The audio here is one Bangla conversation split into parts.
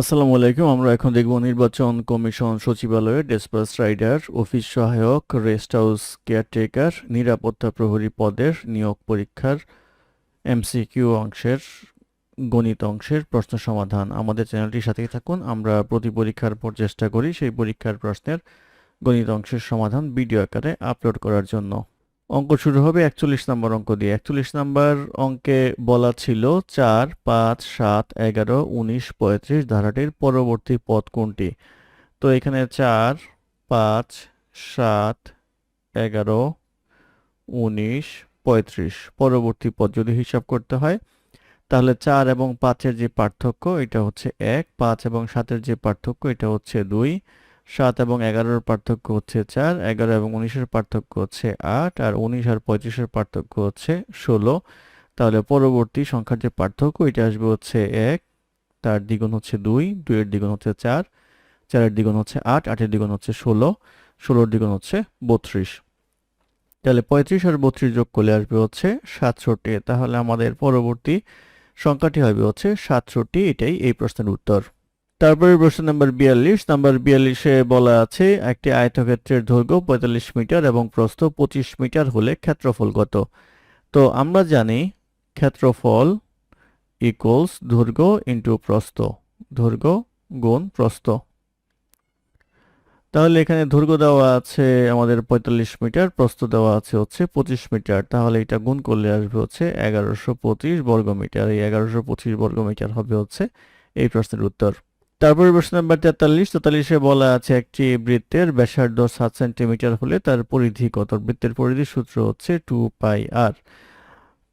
আসসালামু আলাইকুম, আমরা এখন দেখব নির্বাচন কমিশন সচিবালয়ে ডেসপাস রাইডার অফিস সহায়ক, রেস্ট হাউস কেয়ারটেকার, নিরাপত্তা প্রহরী পদের নিয়োগ পরীক্ষার এমসিকিউ অংশের, গণিত অংশের প্রশ্ন সমাধান। আমাদের চ্যানেলটির সাথেই থাকুন, আমরা প্রতি পরীক্ষার পর চেষ্টা করি সেই পরীক্ষার প্রশ্নের গণিত অংশের সমাধান ভিডিও আকারে আপলোড করার জন্য। অঙ্ক শুরু হবে একচল্লিশ নম্বর অঙ্ক দিয়ে। একচল্লিশ নম্বর অঙ্কে বলা ছিল চার, পাঁচ, সাত, এগারো, উনিশ, পঁয়ত্রিশ ধারাটির পরবর্তী পদ কোনটি? তো এখানে চার, পাঁচ, সাত, এগারো, উনিশ, পঁয়ত্রিশ পরবর্তী পদ যদি হিসাব করতে হয়, তাহলে চার এবং পাঁচের যে পার্থক্য, এটা হচ্ছে এক, পাঁচ এবং সাতের যে পার্থক্য, এটা হচ্ছে দুই সাত এবং এগারোর পার্থক্য হচ্ছে চার, এগারো এবং উনিশের পার্থক্য হচ্ছে আট, আর উনিশ আর পঁয়ত্রিশের পার্থক্য হচ্ছে ষোলো। তাহলে পরবর্তী সংখ্যার যে পার্থক্য, এটা আসবে হচ্ছে এক, তার দ্বিগুণ হচ্ছে দুই, দুইয়ের দ্বিগুণ হচ্ছে চার, চারের দ্বিগুণ হচ্ছে আট, আটের দ্বিগুণ হচ্ছে ষোলো, ষোলোর দ্বিগুণ হচ্ছে বত্রিশ। তাহলে পঁয়ত্রিশ আর বত্রিশ যোগ করলে আসবে হচ্ছে সাতষট্টি। তাহলে আমাদের পরবর্তী সংখ্যাটি হবে হচ্ছে সাতষট্টি, এটাই এই প্রশ্নের উত্তর। তারপরে প্রশ্ন নাম্বার বিয়াল্লিশ। নাম্বার বিয়াল্লিশে বলা আছে, একটি আয়তক্ষেত্রের দৈর্ঘ্য পঁয়তাল্লিশ মিটার এবং প্রস্থ পঁচিশ মিটার হলে ক্ষেত্রফল কত? তো আমরা জানি ক্ষেত্রফল ইকুয়ালস দৈর্ঘ্য ইন্টু প্রস্থ। দৈর্ঘ্য গুণ প্রস্থ। তাহলে এখানে দৈর্ঘ্য দেওয়া আছে আমাদের পঁয়তাল্লিশ মিটার, প্রস্থ দেওয়া আছে হচ্ছে পঁচিশ মিটার। তাহলে এটা গুণ করলে আসবে হচ্ছে এগারোশো পঁচিশ বর্গ মিটার এই এগারোশো পঁচিশ বর্গ মিটার হবে হচ্ছে এই প্রশ্নের উত্তর। তারপরে প্রশ্ন নাম্বার তেতাল্লিশ, তেতাল্লিশে বলা আছে, একটি বৃত্তের ব্যাসার্ধ সাত সেন্টিমিটার হলে তার পরিধি কত? বৃত্তের পরিধি সূত্র হচ্ছে two pi r.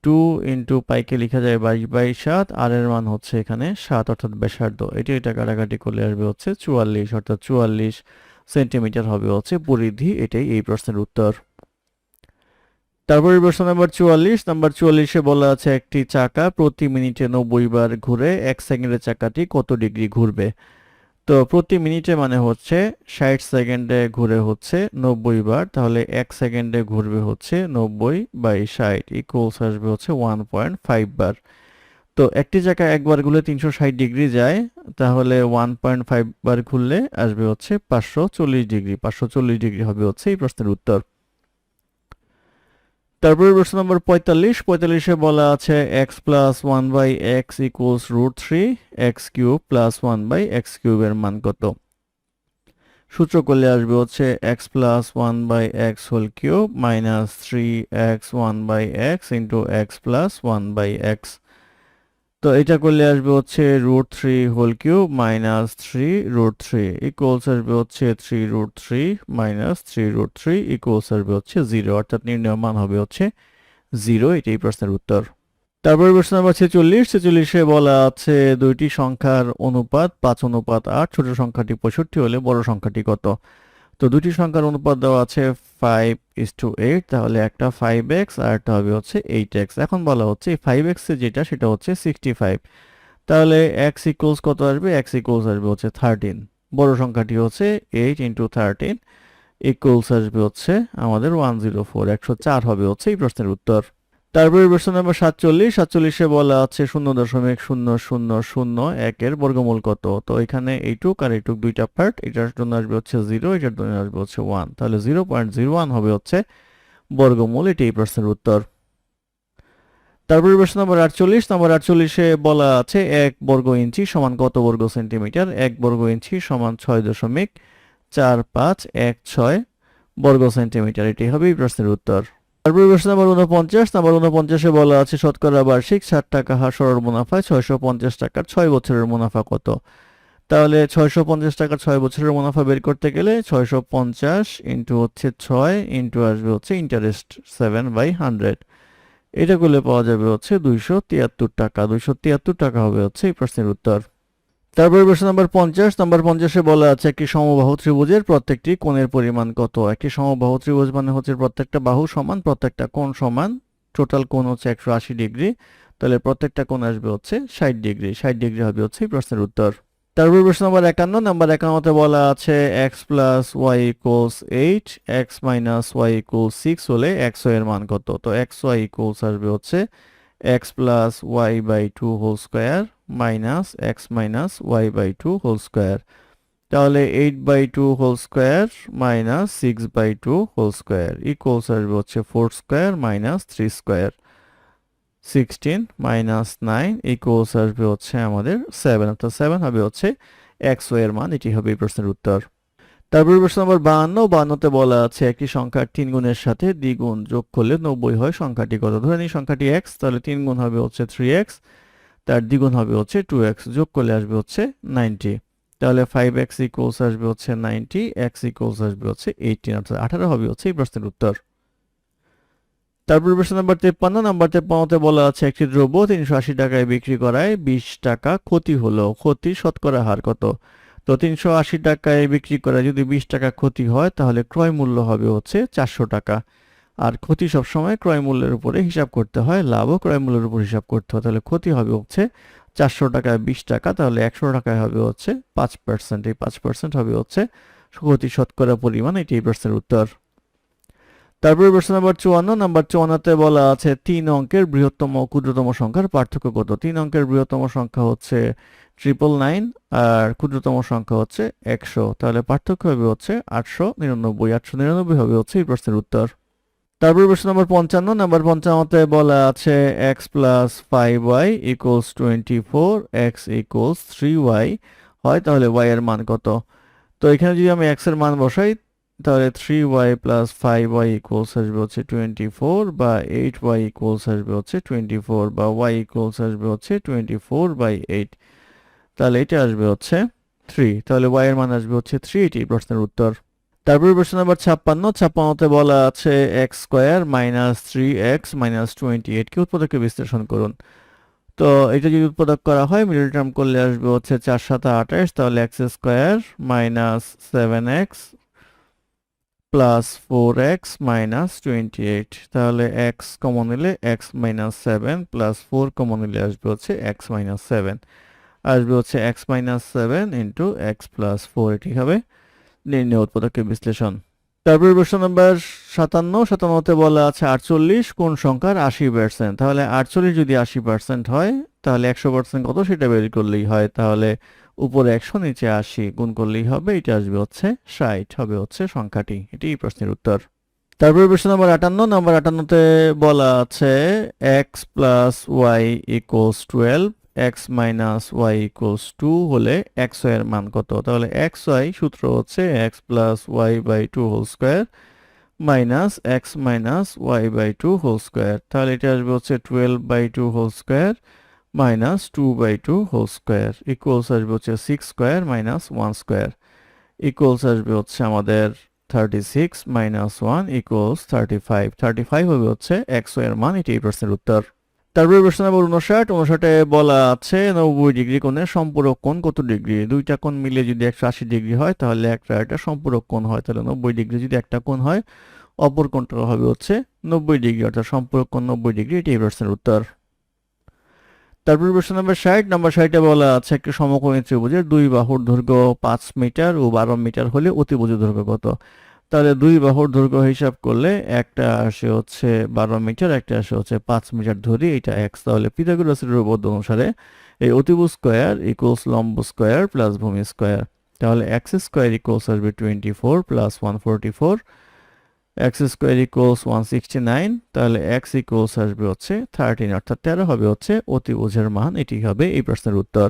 Two into পাইকে লেখা যায় বাইশ বাই সাত, আর এর মান হচ্ছে এখানে সাত, অর্থাৎ ব্যাসার্ধ। এটি এটা কাটাকাটি করলে আসবে হচ্ছে চুয়াল্লিশ, অর্থাৎ চুয়াল্লিশ সেন্টিমিটার হবে হচ্ছে পরিধি। এটাই এই প্রশ্নের উত্তর। তারপরে প্রশ্ন নাম্বার চুয়াল্লিশ। নাম্বার চুয়াল্লিশে বলা আছে একটি চাকা প্রতি মিনিটে নব্বই বার ঘুরে, এক সেকেন্ডের চাকাটি কত ডিগ্রি ঘুরবে? তো প্রতি মিনিটে মানে হচ্ছে ষাট সেকেন্ডে ঘুরে হচ্ছে নব্বই বার, তাহলে এক সেকেন্ডে ঘুরবে হচ্ছে নব্বই বাই ষাট ইকুয়ালস আসবে হচ্ছে ওয়ান পয়েন্ট ফাইভ বার। তো একটি চাকা একবার ঘুরলে তিনশো ষাট ডিগ্রি যায়, তাহলে ওয়ান পয়েন্ট ফাইভ বার ঘুরলে আসবে হচ্ছে পাঁচশো চল্লিশ ডিগ্রি পাঁচশো চল্লিশ ডিগ্রি হবে হচ্ছে এই প্রশ্নের উত্তর। তারপরে প্রশ্ন নম্বর পঁয়তাল্লিশ। পঁয়তাল্লিশে বলা আছে x plus one by x equals root three x cube plus one by x কিউবের মান কত? সূত্র করলে আসবে হচ্ছে x plus one by x whole cube minus three x one by x into x plus one by x তো এটা করলে আসবে হচ্ছে root three whole cube minus three root three equals আসবে হচ্ছে three root three minus three root three equals আসবে হচ্ছে জিরো অর্থাৎ নির্ণয় মান হবে হচ্ছে জিরো এটাই প্রশ্নের উত্তর। তারপরে প্রশ্ন নাম্বার ছেচল্লিশ, ছেচল্লিশে বলা আছে দুইটি সংখ্যার অনুপাত পাঁচ অনুপাত আট, ছোট সংখ্যাটি পঁয়ষট্টি হলে বড় সংখ্যাটি কত? তো দুটি সংখ্যার অনুপাত দেওয়া আছে ফাইভ ইস টু এইট তাহলে একটা ফাইভ এক্স আর একটা হবে হচ্ছে এইট এক্স এখন বলা হচ্ছে ফাইভ এক্সে যেটা, সেটা হচ্ছে সিক্সটি ফাইভ তাহলে এক্স ইকুয়ালস কত আসবে? এক্স আসবে হচ্ছে থার্টিন বড় সংখ্যাটি হচ্ছে এইট ইন্টু থার্টিন ইকুয়ালস আসবে হচ্ছে আমাদের ওয়ান জিরো ফোর একশো চার হবে হচ্ছে এই প্রশ্নের উত্তর। তারপরে প্রশ্ন নম্বর সাতচল্লিশ, সাতচল্লিশে বলা আছে শূন্য দশমিক শূন্য শূন্য শূন্য একের বর্গমূল কত? তো এখানে এইটুক আর এইটুক দুইটা পার্ট এটার জন্য আসবে হচ্ছে জিরো এটার জন্য আসবে হচ্ছে ওয়ান তাহলে জিরো পয়েন্ট জিরো ওয়ান হবে হচ্ছে বর্গমূল, এটি এই প্রশ্নের উত্তর। তারপরে প্রশ্ন নম্বর আটচল্লিশ নম্বর আটচল্লিশে বলা আছে এক বর্গ ইঞ্চি সমান কত বর্গ সেন্টিমিটার? এক বর্গ ইঞ্চি সমান ছয় দশমিক চার পাঁচ এক ছয় বর্গ সেন্টিমিটার, এটি হবে এই প্রশ্নের উত্তর। তারপরে নম্বর বলা আছে, শতকরা বার্ষিক ষাট টাকা ছয়শো পঞ্চাশ ছয় বছরের মুনাফা কত? তাহলে ছয়শো পঞ্চাশ ছয় বছরের মুনাফা বের করতে গেলে ছয়শো পঞ্চাশ ইন্টু হচ্ছে ছয়, ইন্টু আসবে হচ্ছে ইন্টারেস্ট সেভেন বাই হান্ড্রেড এটা করলে পাওয়া যাবে হচ্ছে দুইশো তিয়াত্তর টাকা। দুইশো তিয়াত্তর টাকা হবে হচ্ছে এই প্রশ্নের উত্তর। তারপরে প্রশ্ন নাম্বার পঞ্চাশ, নম্বর পঞ্চাশে বলা আছে একটি সমবাহু ত্রিভুজের প্রত্যেকটি কোণের পরিমাণ কত? একটি সমবাহু ত্রিভুজ মানে হচ্ছে প্রত্যেকটা বাহু সমান, প্রত্যেকটা কোণ সমান। টোটাল কোণ হচ্ছে একশো আশি ডিগ্রি। তাহলে প্রত্যেকটা কোণ আসবে হচ্ছে ষাট ডিগ্রি। ষাট ডিগ্রি হবে হচ্ছে প্রশ্নের উত্তর। তারপরে প্রশ্ন নাম্বার একান্ন, নাম্বার একান্নতে বলা আছে x plus y equals eight x minus y equals six হলে এক্সের মান কত? তো এক্স ওয়াই ইকুয়ালস আসবে হচ্ছে x plus y by two whole square minus x minus y by two whole square তাহলে eight by two whole square minus six by two whole square equals আসবে হচ্ছে four square minus three square sixteen minus nine equals আসবে হচ্ছে আমাদের সেভেন অর্থাৎ সেভেন হবে হচ্ছে এক্সের মান, এটি হবে এই প্রশ্নের উত্তর। তারপর প্রশ্ন নম্বর বাহান্ন বাহান্নতে বলা আছে একটি সংখ্যার তিন গুণের সাথে দ্বিগুণ যোগ করলে নব্বই হয়, সংখ্যাটি কত? ধরে নিই সংখ্যাটি এক্স তাহলে তিন গুণ হবে হচ্ছে থ্রি এক্স তার দ্বিগুণ হবে হচ্ছে টু এক্স যোগ করলে আসবে হচ্ছে নাইনটি তাহলে ফাইভ এক্স ইকুয়ালস আসবে হচ্ছে নাইনটি এক্স ইকুয়ালস আসবে হচ্ছে এইটিন অর্থাৎ আঠারো হবে হচ্ছে এই প্রশ্নের উত্তর। তারপর প্রশ্ন নাম্বার তেপ্পান্ন নাম্বার তেপ্পান্নতে বলা আছে, একটি দ্রব্য তিনশো আশি টাকায় বিক্রি করায় বিশ টাকা ক্ষতি হলো। ক্ষতি শতকরা হার কত? তো তিনশো আশি টাকায় বিক্রি করায় যদি বিশ টাকা ক্ষতি হয়, তাহলে ক্রয় মূল্য হবে হচ্ছে চারশো টাকা। আর ক্ষতি সবসময় ক্রয় মূল্যের উপরে হিসাব করতে হয়, লাভও ক্রয় মূল্যের উপর হিসাব করতে হয়, তাহলে ক্ষতি হবে হচ্ছে চারশো টাকায় বিশ টাকা, তাহলে একশো টাকায় হবে হচ্ছে পাঁচ পার্সেন্ট এই পাঁচ পার্সেন্ট হবে হচ্ছে ক্ষতি শতকরা পরিমাণ, এটি এই প্রশ্নের উত্তর। তারপরে প্রশ্ন নাম্বার চুয়ান্ন, নাম্বার চুয়ান্নতে বলা আছে, তিন অঙ্কের বৃহত্তম ক্ষুদ্রতম সংখ্যার পার্থক্য কত? তিন অঙ্কের বৃহত্তম সংখ্যা হচ্ছে ট্রিপল নাইন আর ক্ষুদ্রতম সংখ্যা হচ্ছে একশো, তাহলে পার্থক্য হবে হচ্ছে আটশো নিরানব্বই আটশো নিরানব্বই হবে হচ্ছে এই প্রশ্নের উত্তর। তারপর প্রশ্ন নম্বর পঞ্চান্ন, নাম্বার পঞ্চান্নতে বলা আছে x plus five y equals twenty four x equals three y হয় তাহলে ওয়াই এর মান কত? তো এখানে যদি আমি এক্সের মান বসাই, তাহলে three y plus five y equals আসবে হচ্ছে টোয়েন্টি ফোর বা এইট ওয়াই ইকুয়ালস আসবে হচ্ছে টোয়েন্টি ফোর বা ওয়াই ইকুয়ালস আসবে হচ্ছে টোয়েন্টি ফোর বাই এইট তাহলে এটা আসবে হচ্ছে থ্রি তাহলে ওয়াই এর মান আসবে হচ্ছে থ্রি এটি প্রশ্নের উত্তর। তারপরে প্রশ্ন নাম্বার ছাপ্পান্ন, ছাপ্পান্নতে বলা আছে x square minus three x minus twenty এইটকে উৎপাদককে বিশ্লেষণ করুন। তো এটা যদি উৎপাদক করা হয় মিডল টার্ম করলে আসবে হচ্ছে চার সাত আঠাশ তাহলে x square minus seven x plus four x minus twenty eight. তাহলে এক্স কমন নিলে x minus seven plus four common নিলে আসবে হচ্ছে এক্স মাইনাস সেভেন। আসবে হচ্ছে x minus seven into x plus four এটি হবে। নির্ণয় উৎপাদকের বিশ্লেষণ। তারপরে প্রশ্ন নম্বর সাতান্ন, সাতান্নতে বলা আছে আটচল্লিশ, কোন সংখ্যার আশি পার্সেন্ট তাহলে আটচল্লিশ যদি আশি পার্সেন্ট হয়, তাহলে একশো পার্সেন্ট কত? সেটা বের করলেই হয়। তাহলে উপরে একশো, নিচে আশি গুণ করলেই হবে, এটা আসবে হচ্ছে ষাট, হবে হচ্ছে সংখ্যাটি। এটি প্রশ্নের উত্তর। তারপরে প্রশ্ন নম্বর আটান্ন, নম্বর আটান্নতে বলা আছে x plus y equals twelve x minus y equals two হলে এক্সের মান কত? তাহলে এক্স ওয়াই সূত্র হচ্ছে x plus y by two whole square minus x minus y by two whole square তাহলে এটা আসবে হচ্ছে twelve by two whole square minus two by two whole square equals আসবে হচ্ছে six square minus one square equals আসবে হচ্ছে আমাদের thirty six minus one equals thirty five thirty five হবে হচ্ছে এক্সের মান, এটি এই প্রশ্নের উত্তর। তারপরে প্রশ্ন নম্বর উনষাট উনষাটে বলা আছে নব্বই ডিগ্রি কোণের সম্পূরক কোণ কত ডিগ্রি? দুইটা কোণ মিলে যদি একশো আশি ডিগ্রি হয়, তাহলে একটা একটা সম্পূরক কোণ হয়, তাহলে নব্বই ডিগ্রি যদি একটা কোণ হয়, অপর কোণটা হবে হচ্ছে নব্বই ডিগ্রি, অর্থাৎ সম্পূরক কোণ নব্বই ডিগ্রি এটি এই প্রশ্নের উত্তর। তারপর প্রশ্ন নম্বর ষাট, নম্বর ষাটে বলা আছে একটি সমকোণী ত্রিভুজের দুই বাহুর দৈর্ঘ্য পাঁচ মিটার ও বারো মিটার হলে অতিভুজের দৈর্ঘ্য কত? তাহলে দুই বাহুর দৈর্ঘ্য হিসাব করলে একটা আসে হচ্ছে বারো মিটার, একটা আসে হচ্ছে পাঁচ মিটার ধরি, এটা এক্স তাহলে পিথাগোরাসের উপপাদ্য অনুসারে এই অতিভুজ স্কোয়ার ইকুয়ালস লম্ব স্কোয়ার প্লাস ভূমি স্কোয়ার। তাহলে এক্স স্কোয়ার ইকুয়ালস আসবে twenty four plus one forty four x square equals one sixty nine তাহলে এক্স ইকুয়ালস আসবে হচ্ছে থার্টিন অর্থাৎ তেরো হবে হচ্ছে অতিভুজের মান, এটি হবে এই প্রশ্নের উত্তর।